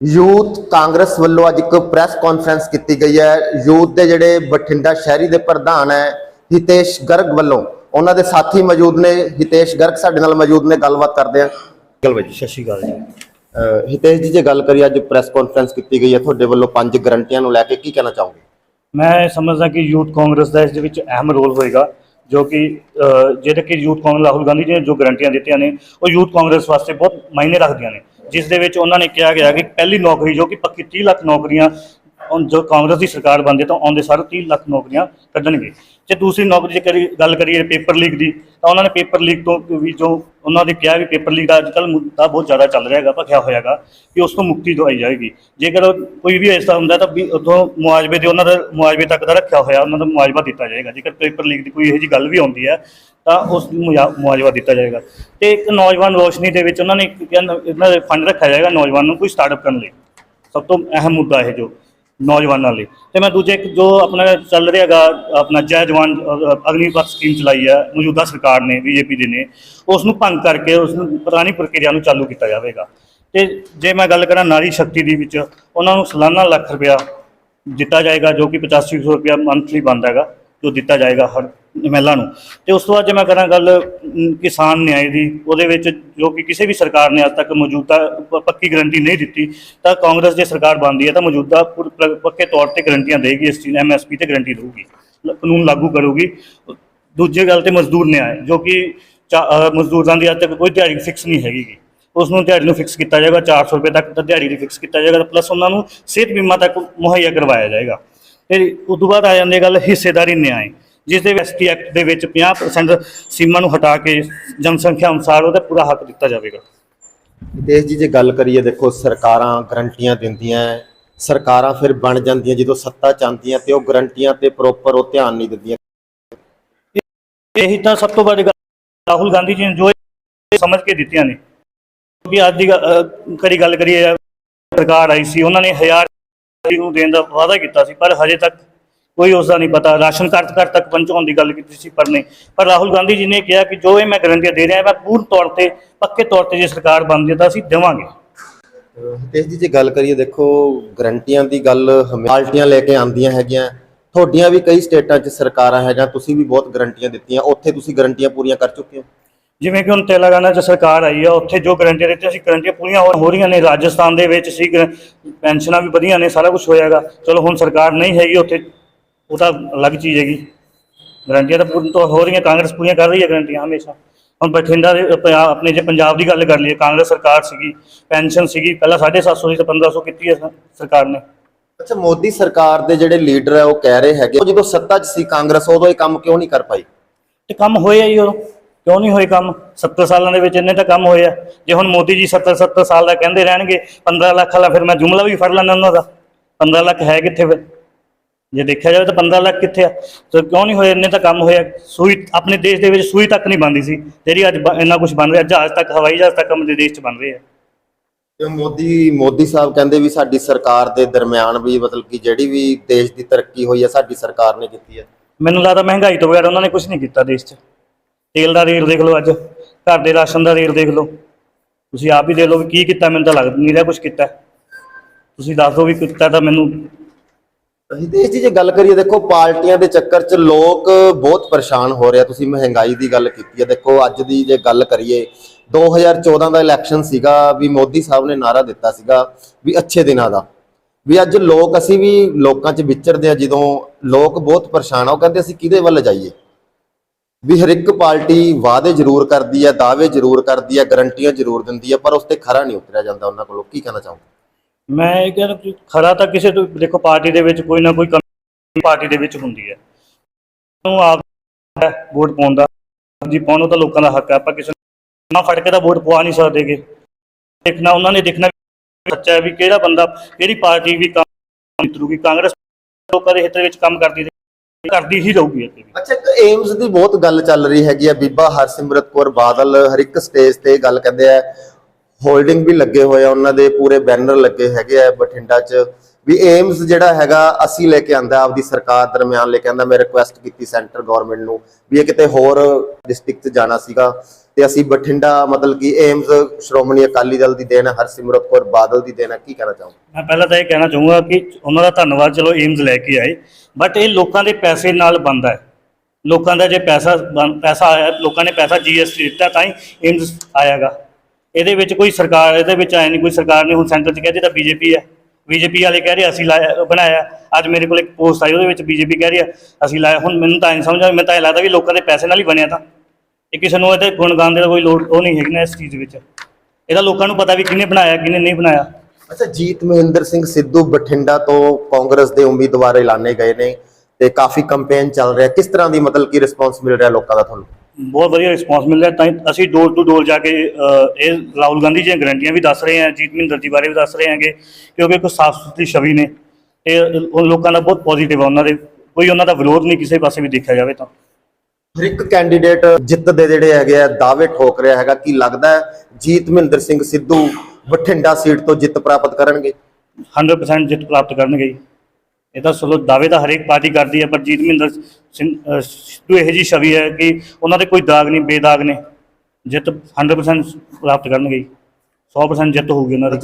Youth Congress ਵੱਲੋਂ ਅੱਜ ਇੱਕ ਪ੍ਰੈਸ ਕਾਨਫਰੰਸ ਕੀਤੀ ਗਈ ਹੈ। ਯੂਥ ਦੇ ਜਿਹੜੇ ਬਠਿੰਡਾ ਸ਼ਹਿਰੀ ਦੇ ਪ੍ਰਧਾਨ ਹੈ ਹਿਤੇਸ਼ ਗਰਗ ਵੱਲੋਂ। ਉਹਨਾਂ ਦੇ ਸਾਥੀ ਮੌਜੂਦ ਨੇ ਹਿਤੇਸ਼ ਗਰਗ ਸਾਡੇ ਨਾਲ ਮੌਜੂਦ ਨੇ ਗੱਲਬਾਤ ਕਰਦੇ ਆ ਗੱਲ ਬਾਈ ਸਤਿ ਸ਼੍ਰੀ ਅਕਾਲ ਜੀ। ਹਿਤੇਸ਼ ਜੀ ਜੇ ਗੱਲ ਕਰੀਏ ਅੱਜ ਪ੍ਰੈਸ ਕਾਨਫਰੰਸ ਕੀਤੀ ਗਈ ਹੈ ਤੁਹਾਡੇ ਵੱਲੋਂ ਪੰਜ ਗਰੰਟੀਆਂ ਨੂੰ ਲੈ ਕੇ ਕੀ ਕਹਿਣਾ ਚਾਹੋਗੇ? ਮੈਂ ਸਮਝਦਾ ਕਿ ਯੂਥ ਕਾਂਗਰਸ ਦਾ ਇਸ ਦੇ ਵਿੱਚ ਅਹਿਮ ਰੋਲ ਹੋਏਗਾ ਜੋ ਕਿ ਜਿਹੜੇ ਕਿ ਯੂਥ ਕਾਂਗਰਸ ਰਾਹੁਲ ਗਾਂਧੀ ਜੀ ਨੇ ਜੋ ਗਰੰਟੀਆਂ ਦਿੱਤੀਆਂ ਨੇ ਉਹ ਯੂਥ ਕਾਂਗਰਸ ਵਾਸਤੇ ਬਹੁਤ ਮਾਇਨੇ ਰੱਖਦੀਆਂ ਨੇ। ਜਿਸ ਦੇ ਵਿੱਚ ਉਹਨਾਂ ਨੇ ਕਿਹਾ ਗਿਆ ਕਿ ਪਹਿਲੀ ਨੌਕਰੀ ਜੋ ਕਿ ਪੱਕੀ 30 ਲੱਖ ਨੌਕਰੀਆਂ ਹੁਣ ਜੋ ਕਾਂਗਰਸ ਦੀ ਸਰਕਾਰ ਬਣਦੀ ਤਾਂ ਆਉਂਦੇ ਸਾਰੇ 30 ਲੱਖ ਨੌਕਰੀਆਂ ਕੱਢਣਗੇ। ਜੇ ਦੂਸਰੀ ਨੌਕਰੀ ਜੇ ਕਰੀ ਗੱਲ ਕਰੀਏ ਪੇਪਰ ਲੀਕ ਦੀ, ਤਾਂ ਉਹਨਾਂ ਨੇ ਪੇਪਰ ਲੀਕ ਤੋਂ ਵੀ ਜੋ ਉਹਨਾਂ ਨੇ ਕਿਹਾ ਵੀ ਪੇਪਰ ਲੀਕ ਦਾ ਅੱਜ ਕੱਲ੍ਹ ਮੁੱਦਾ ਬਹੁਤ ਜ਼ਿਆਦਾ ਚੱਲ ਰਿਹਾ ਹੈਗਾ, ਭਖਿਆ ਹੋਇਆਗਾ ਕਿ ਉਸ ਤੋਂ ਮੁਕਤੀ ਦਵਾਈ ਜਾਏਗੀ। ਜੇਕਰ ਕੋਈ ਵੀ ਐਸਾ ਹੁੰਦਾ ਤਾਂ ਵੀ ਉਦੋਂ ਮੁਆਵਜ਼ੇ ਦੇ ਉਹਨਾਂ ਦਾ ਮੁਆਵਜ਼ੇ ਤੱਕ ਦਾ ਰੱਖਿਆ ਹੋਇਆ, ਉਹਨਾਂ ਦਾ ਮੁਆਵਜ਼ਾ ਦਿੱਤਾ ਜਾਏਗਾ। ਜੇਕਰ ਪੇਪਰ ਲੀਕ ਦੀ ਕੋਈ ਇਹੋ ਜਿਹੀ ਗੱਲ ਵੀ ਆਉਂਦੀ ਹੈ, ਤਾਂ ਉਸ ਮੁਆ- ਮੁਆਵਜ਼ਾ ਦਿੱਤਾ ਜਾਏਗਾ। ਤੇ ਇੱਕ ਨੌਜਵਾਨ ਰੋਸ਼ਨੀ ਦੇ ਵਿੱਚ ਉਹਨਾਂ ਨੇ ਇੱਕ ਕਿਹਾ ਇਹਨਾਂ ਦੇ ਫੰਡ ਰੱਖਿਆ ਜਾਏਗਾ ਨੌਜਵਾਨ ਨੂੰ ਕੋਈ ਸਟਾਰਟਅਪ ਕਰਨ ਲਈ। ਸਭ ਤੋਂ ਅਹਿਮ ਮੁੱਦਾ ਇਹ ਜੋ। ਨੌਜਵਾਨਾਂ ਲਈ। ਤੇ ਮੈਂ ਦੂਜੇ ਇੱਕ ਜੋ ਆਪਣਾ ਚੱਲ ਰਿਹਾ ਹੈਗਾ ਆਪਣਾ ਜੈ ਜਵਾਨ ਅ, ਸਕੀਮ ਚਲਾਈ ਹੈ ਮੌਜੂਦਾ ਸਰਕਾਰ ਨੇ ਬੀਜੇਪੀ ਦੇ ਨੇ ਉਸ ਨੂੰ ਭੰਗ ਕਰਕੇ ਉਸ ਨੂੰ ਪੁਰਾਣੀ ਪ੍ਰਕਿਰਿਆ ਨੂੰ ਚਾਲੂ ਕੀਤਾ ਜਾਵੇਗਾ। ਤੇ ਜੇ ਮੈਂ ਗੱਲ ਕਰਾਂ ਨਾਰੀ ਸ਼ਕਤੀ ਦੀ ਵਿੱਚ ਉਹਨਾਂ ਨੂੰ ਸਾਲਾਨਾ ਲੱਖ ਰੁਪਇਆ ਦਿੱਤਾ ਜਾਏਗਾ ਜੋ ਕਿ 8500 ਰੁਪਇਆ ਮੰਥਲੀ ਬਣਦਾ ਹੈਗਾ ਜੋ ਦਿੱਤਾ ਜਾਏਗਾ ਹਰ ਮਹਿਲਾ ਨੂੰ। ਤੇ ਉਸ ਤੋਂ ਬਾਅਦ ਜੇ ਮੈਂ ਕਰਾਂ ਗੱਲ ਅਮ, ਕਿਸਾਨ ਨਿਆਂ ਦੀ ਉਹਦੇ ਵਿੱਚ ਜੋ ਕਿ ਕਿਸੇ ਵੀ ਸਰਕਾਰ ਨੇ ਅੱਜ ਤੱਕ ਮੌਜੂਦਾ ਪ- ਪੱਕੀ ਗਰੰਟੀ ਨਹੀਂ ਦਿੱਤੀ ਤਾਂ ਕਾਂਗਰਸ ਜੇ ਸਰਕਾਰ ਬਣਦੀ ਹੈ ਤਾਂ ਮੌਜੂਦਾ ਪੁਰ- ਪ- ਪੱਕੇ ਤੌਰ ਤੇ ਗਰੰਟੀਆਂ ਦੇਗੀ ਇਸ ਚੀਜ਼ ਐਮਐਸਪੀ ਤੇ ਗਰੰਟੀ ਦੇਊਗੀ ਲ- ਕਾਨੂੰਨ ਲਾਗੂ ਕਰੂਗੀ। ਦੂਜੇ ਗੱਲ ਤੇ ਮਜ਼ਦੂਰ ਨਿਆਂ ਜੋ ਕਿ ਚਾ- ਅ, ਮਜ਼ਦੂਰਾਂ ਦੀ ਅੱਜ ਤੱਕ ਕੋਈ ਦਿਹਾੜੀ ਫਿਕਸ ਨਹੀਂ ਹੈਗੀ ਗੀ। ਉਸ ਨੂੰ ਦਿਹਾੜੀ ਨੂੰ ਫਿਕਸ ਕੀਤਾ ਜਾਏਗਾ 400 ਰੁਪਏ ਤੱਕ ਤਾਂ ਦਿਹਾੜੀ ਦੀ ਫਿਕਸ ਕੀਤਾ ਜਾਏਗਾ ਪਲੱਸ ਉਹਨਾਂ ਨੂੰ ਸਿਹਤ ਬੀਮਾ ਤੱਕ ਮੁਹੱਈਆ ਕਰਵਾਇਆ ਜਾਏਗਾ। ਤੇ ਉਸ ਤੋਂ ਬਾਅਦ ਆ ਜਾਂਦੀ ਹੈ ਗੱਲ ਹਿੱਸੇਦਾਰੀ ਨਿਆਂ ਜਿਸ ਦੇ ਐਸਟੀ ਐਕਟ ਦੇ ਵਿੱਚ 50% ਸੀਮਾ ਨੂੰ ਹਟਾ ਕੇ ਜਨਸੰਖਿਆ ਅਨੁਸਾਰ ਉਹਦਾ ਪੂਰਾ ਹੱਕ ਦਿੱਤਾ ਜਾਵੇਗਾ। ਹਿਤੇਸ਼ ਜੀ ਜੇ ਗੱਲ ਕਰੀਏ ਦੇਖੋ ਸਰਕਾਰਾਂ ਗਰੰਟੀਆਂ ਦਿੰਦੀਆਂ ਸਰਕਾਰਾਂ ਫਿਰ ਬਣ ਜਾਂਦੀਆਂ ਜਦੋਂ ਸੱਤਾ ਚਾਹੁੰਦੀਆਂ ਤੇ ਉਹ ਗਰੰਟੀਆਂ ਤੇ ਪ੍ਰੋਪਰ ਉਹ ਧਿਆਨ ਨਹੀਂ ਦਿੰਦੀਆਂ। ਇਹੀ ਤਾਂ ਸਭ ਤੋਂ ਵੱਡੀ ਗੱਲ ਰਾਹੁਲ ਗਾਂਧੀ ਜੀ ਨੇ ਜੋ ਸਮਝ ਕੇ ਦਿੱਤੀਆਂ ਨੇ। ਕਿਉਂਕਿ ਅੱਜ ਦੀ ਕਰੀ ਗੱਲ ਕਰੀਏ ਸਰਕਾਰ ਆਈ ਸੀ ਉਹਨਾਂ ਨੇ ਹਜ਼ਾਰ ਨੂੰ ਦੇਣ ਦਾ ਵਾਅਦਾ ਕੀਤਾ ਸੀ ਪਰ ਹਜੇ ਤੱਕ ਕੋਈ ਉਸ ਦਾ ਨਹੀਂ ਪਤਾ। ਰਾਸ਼ਨ ਕਾਰਡ ਘਰ ਤੱਕ ਪਹੁੰਚਾਉਣ ਦੀ ਗੱਲ ਕੀਤੀ ਸੀ ਪਰ ਨਹੀਂ। ਪਰ ਰਾਹੁਲ ਗਾਂਧੀ ਜੀ ਨੇ ਕਿਹਾ ਕਿ ਜੋ ਇਹ ਮੈਂ ਗਰੰਟੀਆਂ ਦੇ ਰਿਹਾ ਮੈਂ ਪੂਰਨ ਤੌਰ ਤੇ ਪੱਕੇ ਤੌਰ ਤੇ ਜੇ ਸਰਕਾਰ ਬਣਦੀ ਤਾਂ ਅਸੀਂ ਦੇਵਾਂਗੇ। ਹਿਤੇਸ਼ ਜੀ ਜੇ ਗੱਲ ਕਰੀਏ ਦੇਖੋ ਗਰੰਟੀਆਂ ਦੀ ਗੱਲ ਪਾਰਟੀਆਂ ਲੈ ਕੇ ਆਉਂਦੀਆਂ ਹੈਗੀਆਂ। ਤੁਹਾਡੀਆਂ ਵੀ ਕਈ ਸਟੇਟਾਂ 'ਚ ਸਰਕਾਰਾਂ ਹੈਗੀਆਂ ਤੁਸੀਂ ਵੀ ਬਹੁਤ ਗਰੰਟੀਆਂ ਦਿੱਤੀਆਂ। ਉੱਥੇ ਤੁਸੀਂ ਗਰੰਟੀਆਂ ਪੂਰੀਆਂ ਕਰ ਚੁੱਕੇ ਹੋ। ਜਿਵੇਂ ਕਿ ਹੁਣ ਤੇਲੰਗਾਨਾ 'ਚ ਸਰਕਾਰ ਆਈ ਆ ਉੱਥੇ ਜੋ ਗਰੰਟੀਆਂ ਦਿੱਤੀਆਂ ਸੀ ਗਰੰਟੀਆਂ ਪੂਰੀਆਂ ਹੋ ਰਹੀਆਂ ਨੇ। ਰਾਜਸਥਾਨ ਦੇ ਵਿੱਚ ਸੀ ਪੈਨਸ਼ਨਾਂ ਵੀ ਵਧੀਆਂ ਨੇ ਸਾਰਾ ਕੁਝ ਹੋਇਆਗਾ। ਚਲੋ ਹੁਣ ਸਰਕਾਰ ਨਹੀਂ ਹੈਗੀ ਉੱਥੇ। ਉਹ ਤਾਂ ਅਲੱਗ ਚੀਜ਼ ਹੈਗੀ। ਗਰੰਟੀਆਂ ਤਾਂ ਪੂਰੀ ਤੋਂ ਹੋ ਰਹੀਆਂ ਕਾਂਗਰਸ ਪੂਰੀਆਂ ਕਰ ਰਹੀ ਹੈ ਗਰੰਟੀਆਂ ਹਮੇਸ਼ਾ। ਹੁਣ ਬਠਿੰਡਾ ਦੇ ਆਪਣੇ ਜੇ ਪੰਜਾਬ ਦੀ ਗੱਲ ਕਰ ਲਈਏ ਕਾਂਗਰਸ ਸਰਕਾਰ ਸੀਗੀ ਪੈਨਸ਼ਨ ਸੀਗੀ ਪਹਿਲਾਂ 750 ਸੀ ਤੇ 1500 ਕੀਤੀ ਹੈ ਸਰਕਾਰ ਨੇ। ਅੱਛਾ ਮੋਦੀ ਸਰਕਾਰ ਦੇ ਜਿਹੜੇ ਲੀਡਰ ਹੈ ਉਹ ਕਹਿ ਰਹੇ ਹੈਗੇ ਉਹ ਜਦੋਂ ਸੱਤਾ 'ਚ ਸੀ ਕਾਂਗਰਸ ਉਦੋਂ ਇਹ ਕੰਮ ਕਿਉਂ ਨਹੀਂ ਕਰ ਪਾਈ? ਤੇ ਕੰਮ ਹੋਏ ਆ ਜੀ ਉਦੋਂ ਕਿਉਂ ਨਹੀਂ ਹੋਏ ਕੰਮ? 70 ਸਾਲਾਂ ਦੇ ਵਿੱਚ ਇੰਨੇ ਤਾਂ ਕੰਮ ਹੋਏ ਆ। ਜੇ ਹੁਣ ਮੋਦੀ ਜੀ 70 70 ਸਾਲ ਦਾ ਕਹਿੰਦੇ ਰਹਿਣਗੇ 15 ਲੱਖ ਵਾਲਾ ਫਿਰ ਮੈਂ ਜੁਮਲਾ ਵੀ ਫੜ ਲੈਣਾ ਉਹਨਾਂ ਦਾ। 15 ਲੱਖ ਹੈ ਕਿੱਥੇ ਫਿਰ? ਜੇ ਦੇਖਿਆ ਜਾਵੇ ਤਾਂ 15 ਲੱਖ ਕਿੱਥੇ ਆ? ਤੇ ਕਿਉਂ ਨਹੀਂ ਹੋਏ? ਇੰਨੇ ਤਾਂ ਕੰਮ ਹੋਏ ਆ। ਸੂਈ ਆਪਣੇ ਦੇਸ਼ ਦੇ ਵਿੱਚ ਸੂਈ ਤੱਕ ਨਹੀਂ ਬਣਦੀ ਸੀ। ਜਿਹੜੀ ਅੱਜ ਬ- ਇੰਨਾ ਕੁਝ ਬਣ ਰਿਹਾ ਜਹਾਜ਼ ਤੱਕ ਹਵਾਈ ਜਹਾਜ਼ ਤੱਕ ਆਪਣੇ ਦੇਸ਼ 'ਚ ਬਣ ਰਹੇ ਆ। ਤੇ ਮੋਦੀ ਮੋਦੀ ਸਾਹਿਬ ਕਹਿੰਦੇ ਵੀ ਸਾਡੀ ਸਰਕਾਰ ਦੇ ਦਰਮਿਆਨ ਵੀ ਮਤਲਬ ਕਿ ਜਿਹੜੀ ਵੀ ਦੇਸ਼ ਦੀ ਤਰੱਕੀ ਹੋਈ ਹੈ ਸਾਡੀ ਸਰਕਾਰ ਨੇ ਕੀਤੀ ਹੈ ਮੈਨੂੰ ਲੱਗਦਾ ਮਹਿੰਗਾਈ ਤੋਂ ਬਗੈਰ ਉਹਨਾਂ ਨੇ ਕੁਝ ਨਹੀਂ ਕੀਤਾ ਦੇਸ਼ 'ਚ। ਤੇਲ ਦਾ ਰੇਟ ਦੇਖ ਲਓ ਅੱਜ। ਘਰ ਦੇ ਰਾਸ਼ਨ ਦਾ ਰੇਟ ਦੇਖ ਲਓ। ਤੁਸੀਂ ਆਪ ਹੀ ਦੇਖ ਲਓ ਵੀ ਕੀ ਕੀਤਾ ਮੈਨੂੰ ਤਾਂ ਲੱਗ ਨਹੀਂ ਰਿਹਾ ਕੁਝ ਕੀਤਾ। ਤੁਸੀਂ ਦੱਸ ਦਿਓ ਵੀ ਕੀਤਾ ਤਾਂ ਮੈਨੂੰ ਹਿਤੇਸ਼ ਜੀ ਜੇ ਗੱਲ ਕਰੀਏ, ਦੇਖੋ ਪਾਰਟੀਆਂ ਦੇ ਚੱਕਰ 'ਚ ਲੋਕ ਬਹੁਤ ਪਰੇਸ਼ਾਨ ਹੋ ਰਿਹਾ ਤੁਸੀਂ ਮਹਿੰਗਾਈ ਦੀ ਗੱਲ ਕੀਤੀ ਹੈ ਦੇਖੋ ਅੱਜ ਦੀ ਜੇ ਗੱਲ ਕਰੀਏ 2014 ਦਾ ਇਲੈਕਸ਼ਨ ਸੀਗਾ, ਵੀ ਮੋਦੀ ਸਾਹਿਬ ਨੇ ਨਾਰਾ ਦਿੱਤਾ ਸੀਗਾ ਵੀ ਅੱਛੇ ਦਿਨਾਂ ਦਾ। ਵੀ ਅੱਜ ਲੋਕ, ਅਸੀਂ ਵੀ ਲੋਕਾਂ 'ਚ ਵਿਚਰਦੇ ਆ, ਜਦੋਂ ਲੋਕ ਬਹੁਤ ਪਰੇਸ਼ਾਨ ਆ, ਉਹ ਕਹਿੰਦੇ ਅਸੀਂ ਕਿਹਦੇ ਵੱਲ ਜਾਈਏ? ਵੀ ਹਰ ਇੱਕ ਪਾਰਟੀ ਵਾਅਦੇ ਜ਼ਰੂਰ ਕਰਦੀ ਹੈ ਦਾਅਵੇ ਜ਼ਰੂਰ ਕਰਦੀ ਹੈ ਗਰੰਟੀਆਂ ਜ਼ਰੂਰ ਦਿੰਦੀ ਹੈ ਪਰ ਉਸ ਤੇ ਖਰਾ ਨਹੀਂ ਉਤਰਿਆ ਜਾਂਦਾ। ਉਹਨਾਂ ਕੋਲੋਂ ਕੀ ਕਹਿਣਾ ਚਾਹੋਗੇ? ਮੈਂ ਇਹ ਕਹਿੰਦਾ ਕਿ ਖਰਾ ਤਾਂ ਕਿਸੇ ਤੋਂ, ਦੇਖੋ ਪਾਰਟੀ ਦੇ ਵਿੱਚ ਕੋਈ ਨਾ ਕੋਈ ਕਮੀ ਪਾਰਟੀ ਦੇ ਵਿੱਚ ਹੁੰਦੀ ਹੈ। ਨੂੰ ਆਪ ਵੋਟ ਪਾਉਣ ਦਾ, ਜੀ ਪਾਉਣ ਤਾਂ ਲੋਕਾਂ ਦਾ ਹੱਕ ਹੈ, ਆਪਾਂ ਕਿਸੇ ਨਾ ਫੜ ਕੇ ਤਾਂ ਵੋਟ ਪਵਾ ਨਹੀਂ ਸਕਦੇਗੇ। ਦੇਖਣਾ, ਉਹਨਾਂ ਨੇ ਦੇਖਣਾ ਸੱਚਾ ਹੈ ਵੀ ਕਿਹੜਾ ਬੰਦਾ, ਕਿਹੜੀ ਪਾਰਟੀ ਵੀ ਕੰਮ ਕਰੂਗੀ। ਕਾਂਗਰਸ ਲੋਕਾਂ ਦੇ ਹਿੱਤ ਵਿੱਚ ਕੰਮ ਕਰਦੀ ਕਰਦੀ ਹੀ ਰਹੂਗੀ ਅੱਗੇ ਵੀ। ਅੱਛਾ, ਇੱਕ ਏਮਸ ਦੀ ਬਹੁਤ ਗੱਲ ਚੱਲ ਰਹੀ ਹੈਗੀ ਆ, ਬੀਬਾ ਹਰਸਿਮਰਤ ਕੌਰ ਬਾਦਲ ਹਰ ਇੱਕ ਸਟੇਜ ਤੇ ਗੱਲ ਕਹਿੰਦੇ ਆ। ਹੋਲਡਿੰਗ ਵੀ ਲੱਗੇ ਹੋਏ ਆ, ਉਹਨਾਂ ਦੇ ਪੂਰੇ ਬੈਨਰ ਲੱਗੇ ਹੈਗੇ ਆ ਬਠਿੰਡਾ 'ਚ। ਵੀ ਏਮਸ ਜਿਹੜਾ ਹੈਗਾ, ਅਸੀਂ ਲੈ ਕੇ ਆਂਦਾ, ਆਪਦੀ ਸਰਕਾਰ ਦਰਮਿਆਨ ਲੈ ਕੇ ਆਂਦਾ। ਮੈਂ ਰਿਕੁਐਸਟ ਕੀਤੀ ਸੈਂਟਰ ਗਵਰਨਮੈਂਟ ਨੂੰ ਵੀ ਇਹ ਕਿਤੇ ਹੋਰ ਡਿਸਟ੍ਰਿਕਟ 'ਚ ਜਾਣਾ ਸੀਗਾ। ਤੇ ਅਸੀਂ ਬਠਿੰਡਾ, ਮਤਲਬ ਕਿ ਏਮਜ਼ ਸ਼੍ਰੋਮਣੀ ਅਕਾਲੀ ਦਲ ਦੀ ਦੇਣ ਹੈ ਹਰਸਿਮਰਤ ਕੌਰ ਬਾਦਲ ਦੀ ਦੇਣ ਹੈ ਕੀ ਕਹਿਣਾ ਚਾਹੋ ਮੈਂ ਪਹਿਲਾਂ ਤਾਂ ਇਹ ਕਹਿਣਾ ਚਾਹੂੰਗਾ ਕਿ ਉਹਨਾਂ ਦਾ ਧੰਨਵਾਦ, ਚਲੋ ਏਮਜ਼ ਲੈ ਕੇ ਆਏ। ਬਟ ਇਹ ਲੋਕਾਂ ਦੇ ਪੈਸੇ ਨਾਲ ਬੰਦਾ ਹੈ। ਲੋਕਾਂ ਦਾ ਜੇ ਪੈਸਾ ਬਣ- ਪੈਸਾ ਆਇਆ, ਲੋਕਾਂ ਨੇ ਪੈਸਾ ਜੀਐਸਟੀ ਦਿੱਤਾ, ਤਾਂ ਹੀ ਏਮਜ਼ ਆਇਆਗਾ। ਇਹਦੇ ਵਿੱਚ ਕੋਈ ਸਰਕਾਰ, ਇਹਦੇ ਵਿੱਚ ਆਇਆ ਨਹੀਂ ਕੋਈ ਸਰਕਾਰ ਨੇ ਹੁਣ ਸੈਂਟਰ 'ਚ ਕਹਿ ਦਿੱਤਾ ਬੀਜੇਪੀ ਹੈ ਬੀਜੇਪੀ ਵਾਲੇ ਕਹਿ ਰਹੇ ਅਸੀਂ ਲਾਇਆ, ਬਣਾਇਆ। ਅੱਜ ਮੇਰੇ ਕੋਲ ਇੱਕ ਪੋਸਟ ਆਈ, ਉਹਦੇ ਵਿੱਚ ਬੀਜੇਪੀ ਕਹਿ ਰਹੀ ਹੈ ਅਸੀਂ ਲਾਇਆ। ਹੁਣ ਮੈਨੂੰ ਤਾਂ ਨਹੀਂ ਸਮਝ ਆ ਮੈਨੂੰ ਤਾਂ ਇਹ ਲੱਗਦਾ ਵੀ ਲੋਕਾਂ ਦੇ ਪੈਸੇ ਨਾਲ ਹੀ ਬਣਿਆ ਤਾਂ। ਇਹ ਕਿਸੇ ਨੂੰ ਇਹਦੇ ਗੁਣ ਗਾਉਣ ਕੋਈ ਲੋੜ, ਉਹ ਨਹੀਂ ਹੈਗੀ ਨਾ ਇਸ ਚੀਜ਼ ਵਿੱਚ। ਇਹਦਾ ਲੋਕਾਂ ਨੂੰ ਪਤਾ ਵੀ ਕਿਹਨੇ ਬਣਾਇਆ, ਕਿਹਨੇ ਨਹੀਂ ਬਣਾਇਆ। ਅੱਛਾ, ਜੀਤ ਮਹਿੰਦਰ ਸਿੰਘ ਸਿੱਧੂ ਬਠਿੰਡਾ ਤੋਂ ਕਾਂਗਰਸ ਦੇ ਉਮੀਦਵਾਰ ਐਲਾਨੇ ਗਏ ਨੇ ਤੇ ਕਾਫੀ ਕੰਪੇਨ ਚੱਲ ਰਿਹਾ। ਕਿਸ ਤਰ੍ਹਾਂ ਦੀ ਮਤਲਬ ਕਿ ਰਿਸਪੌਂਸ ਮਿਲ ਰਿਹਾ ਲੋਕਾਂ ਦਾ ਤੁਹਾਨੂੰ? ਬਹੁਤ ਵਧੀਆ ਰਿਸਪਾਂਸ ਮਿਲ ਰਿਹਾ। ਤਾਂ ਹੀ ਅਸੀਂ ਡੋਰ ਟੂ ਡੋਰ ਜਾ ਕੇ ਇਹ ਰਾਹੁਲ ਗਾਂਧੀ ਦੀਆਂ ਗਰੰਟੀਆਂ ਵੀ ਦੱਸ ਰਹੇ ਹਾਂ ਜੀਤ ਮਹਿੰਦਰ ਜੀ ਬਾਰੇ ਵੀ ਦੱਸ ਰਹੇ ਹਾਂਗੇ ਕਿਉਂਕਿ ਇੱਕ ਸਾਫ਼ ਸੁਥਰੀ ਛਵੀ ਨੇ। ਇਹ ਉਹ ਲੋਕਾਂ ਦਾ ਬਹੁਤ ਪੋਜ਼ਿਟਿਵ ਆ ਉਹਨਾਂ ਦੇ। ਕੋਈ ਉਹਨਾਂ ਦਾ ਵਿਰੋਧ ਨਹੀਂ ਕਿਸੇ ਪਾਸੇ ਵੀ ਦੇਖਿਆ ਜਾਵੇ ਤਾਂ। ਹਰ ਇੱਕ ਕੈਂਡੀਡੇਟ ਜਿੱਤ ਦੇ ਜਿਹੜੇ ਹੈਗੇ ਆ ਦਾਅਵੇ ਠੋਕ ਰਿਹਾ ਹੈਗਾ ਕੀ ਲੱਗਦਾ ਹੈ ਜੀਤ ਮਹਿੰਦਰ ਸਿੰਘ ਸਿੱਧੂ ਬਠਿੰਡਾ ਸੀਟ ਤੋਂ ਜਿੱਤ ਪ੍ਰਾਪਤ ਕਰਨਗੇ? 100% ਜਿੱਤ ਪ੍ਰਾਪਤ ਕਰਨਗੇ ਜੀ। ਇਹ ਤਾਂ ਚਲੋ ਦਾਅਵੇ ਤਾਂ ਹਰੇਕ ਪਾਰਟੀ ਕਰਦੀ ਹੈ ਪਰ ਜੀਤ ਮਹਿੰਦਰ ਸਿੰਘ ਅ, ਸਿੱਧੂ ਇਹੋ ਜਿਹੀ ਛਵੀ ਹੈ ਕਿ ਉਹਨਾਂ ਦੇ ਕੋਈ ਦਾਗ ਨਹੀਂ ਬੇਦਾਗ ਨੇ ਜਿੱਤ 100% ਪ੍ਰਾਪਤ ਕਰਨਗੇ ਜੀ। 100% ਜਿੱਤ ਹੋਊਗੀ ਉਹਨਾਂ ਦੀ